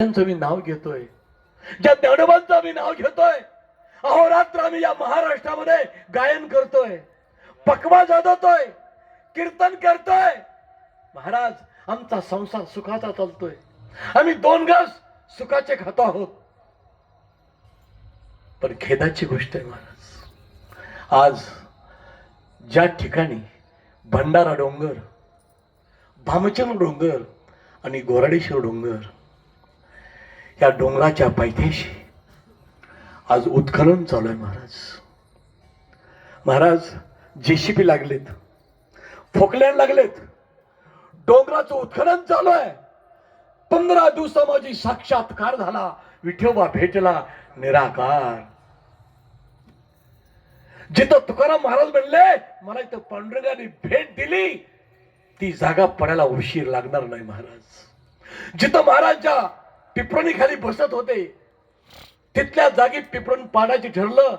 त्यांचं मी नाव घेतोय. ज्या ज्ञानोबांचं आम्ही नाव घेतोय अहोरात्र आम्ही या महाराष्ट्रामध्ये गायन करतोय पकवा जाधवतोय कीर्तन करतोय. महाराज आमचा संसार सुखाचा चालतोय. आम्ही दोन घास सुखाचे खातो आहोत. पण खेदाची गोष्ट आहे महाराज आज ज्या ठिकाणी भंडारा डोंगर भामचंद डोंगर आणि गोराडेश्वर डोंगर या डोंगराच्या पायथ्याशी आज उत्खनन चालू आहे महाराज. महाराज जेसीपी लागलेत. फोकल्यान लागलेत. डोंगराचं उत्खनन चालू आहे. पंधरा दिवसा माझी साक्षात्कार झाला. विठोबा भेटला निराकार. जिथं तुकाराम महाराज म्हणले मला इथं पांडुरंगाने भेट दिली. ती जागा पडायला उशीर लागणार नाही महाराज. जिथं महाराजच्या पिपरणी खाली बसत होते. तिथल्या जागी पिपरण पाडायची ठरलं.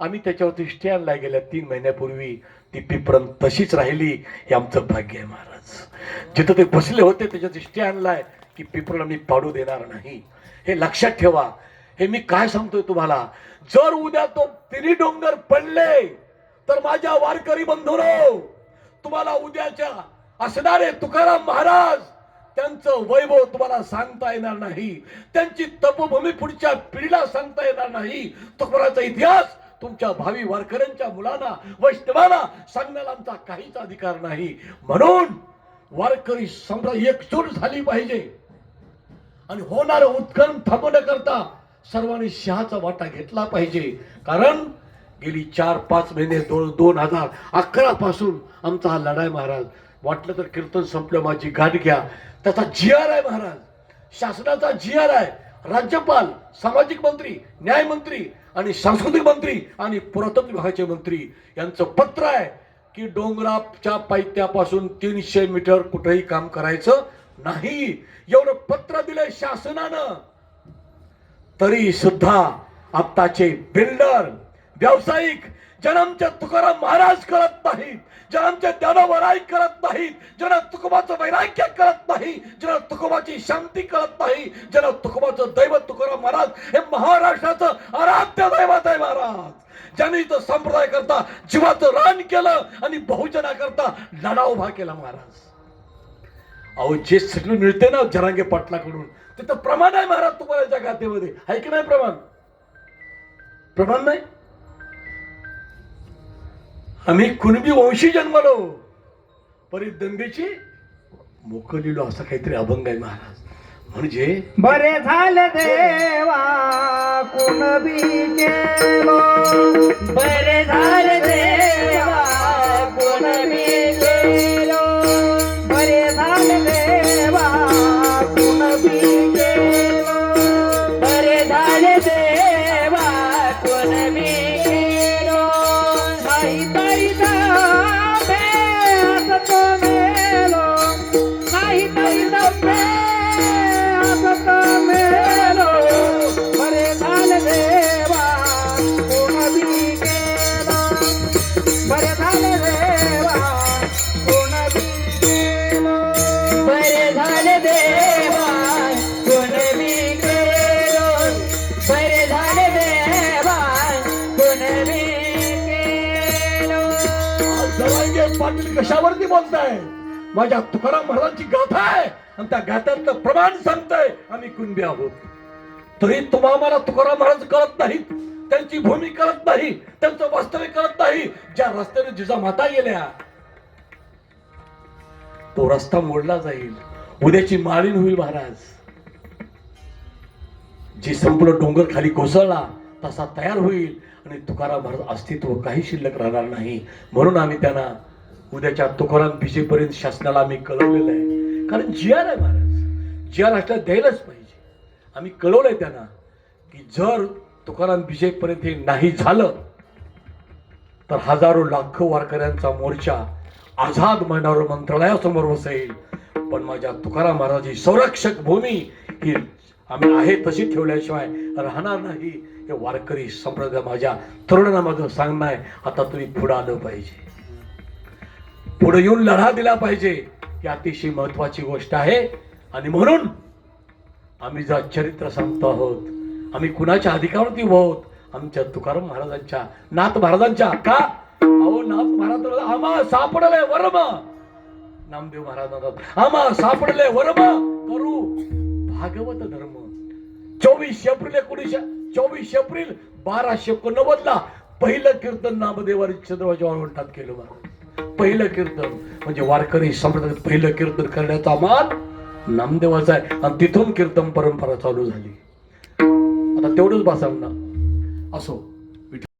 आम्ही त्याच्यावरती स्टँड आणला गेल्या तीन महिन्यापूर्वी ती पिपरण तशीच राहिली. हे आमचं भाग्य आहे महाराज. जिथं ते बसले होते त्याच्यावरती स्टे आणलाय की पिपरण आम्ही पाडू देणार नाही. हे लक्षात ठेवा. हे मी काय सांगतोय तुम्हाला? जर उद्या तो तिन्ही डोंगर पडले तर माझ्या वारकरी बंधूनो तुम्हाला उद्याच्या असणारे तुकाराम महाराज त्यांचं वैभव तुम्हाला सांगता येणार नाही. त्यांची तपभूमी पुढच्या पिढीला सांगता येणार नाही. तुकाराचा इतिहास तुमच्या भावी वारकऱ्यांच्या मुलांना वैष्णवाला सांगण्याला आमचा काहीच अधिकार नाही. म्हणून वारकरी समजा एकजूट झाली पाहिजे. आणि होणार उत्खनन थांबवण्याकरता सर्वांनी शहाचा वाटा घेतला पाहिजे. कारण गेली चार पाच महिने दोन दोन हजार अकरा पासून आमचा हा लढाई महाराज वाटलं तर कीर्तन संपलं माझी गाठ घ्या. त्याचा जी आर आहे महाराज. शासनाचा जी आर आहे राज्यपाल सामाजिक मंत्री न्यायमंत्री आणि सांस्कृतिक मंत्री आणि पुरातत्व विभागाचे मंत्री यांचं पत्र आहे की डोंगराच्या पायथ्यापासून तीनशे मीटर कुठेही काम करायचं नाही. एवढं पत्र दिलंय शासनानं. तरी सुद्धा आत्ताचे बिल्डर व्यावसायिक जन्मचे तुकाराम महाराज करत नाहीत जन्मचे ज्ञानोबराई करत नाहीत ज्यांना तुकोबाचं वैराग्य करत नाही ज्यांना तुकोबाची शांती करत नाही ज्यांना तुकोबाचं दैवत तुकाराम महाराज हे महाराष्ट्राचं आराध्य दैवत आहे महाराज. ज्यांनी इथं संप्रदाय करता जीवाचं रान केलं आणि बहुजना करता लढा उभा केला महाराज. अहो जे सगळं मिळते ना जरांगे पाटलाकडून तिथं प्रमाण आहे महाराज तुम्हाला जगातेमध्ये आहे की नाही प्रमाण? प्रमाण नाही? आम्ही कुणबी वंशी जन्मलो. परी दंगेची मोकलिलो असा काहीतरी अभंग आहे महाराज. म्हणजे बरे झाले देवा कुणबी केलो. बरे झाले देवा कुणबी केलो. जरांगे पाटील कशावरती बोलताय? माझ्या तुकाराम महाराजांची गाथा आहे. आणि त्या गाथ्यातलं प्रमाण सांगताय. आम्ही कुणबी आहोत. तरी तुम्हा मला तुकाराम महाराज कळत नाहीत. त्यांची भूमी कळत नाही. त्यांचं वास्तव्य कळत नाही. ज्या रस्त्याने जिजा माता गेल्या तो रस्ता मोडला जाईल. उद्याची माळीन होईल महाराज. जी संपूर्ण डोंगर खाली कोसळला तसा तयार होईल. आणि तुकाराम महाराज अस्तित्व काही शिल्लक राहणार नाही. म्हणून आम्ही त्यांना उद्याच्या तुकाराम भिजेपर्यंत शासनाला आम्ही कळवलेलं आहे. कारण जी आर आहे महाराज. जी आर असल्यास द्यायलाच पाहिजे. आम्ही कळवलंय त्यांना की जर तुकाराम भिजेपर्यंत हे नाही झालं तर हजारो लाखो वारकऱ्यांचा मोर्चा आझाद मैदानावर मंत्रालयासमोर बसेल. पण माझ्या तुकाराम महाराजाची संरक्षक भूमी ही आम्ही आहे तशी ठेवल्याशिवाय राहणार नाही. हे वारकरी संप्रदाय माझ्या तरुणांना माझं सांगणं आहे. आता तुम्ही पुढं आलं पाहिजे. पुढे येऊन लढा दिला पाहिजे. ही अतिशय महत्वाची गोष्ट आहे. आणि म्हणून आम्ही जर चरित्र सांगतो आहोत आम्ही कुणाच्या अधिकारावरती उभो आहोत आमच्या तुकाराम महाराजांच्या नाथ महाराजांच्या का? अहो नाथ महाराज आम्हा सापडलंय वर्म. नामदेव महाराज आम्हा सापडले वर्म. करू भागवत धर्म. चोवीस एप्रिल एकोणीसशे चोवीस एप्रिल बाराशे एकोणनव्वदला पहिलं कीर्तन नामदेवारी चंद्रबाच्या वाळवंटात केलं महाराज पहिलं कीर्तन. म्हणजे वारकरी संप्रदायात पहिलं कीर्तन करण्याचा मान नामदेवाचा आहे. आणि तिथून कीर्तन परंपरा चालू झाली. आता तेवढंच बसावं ना. असो.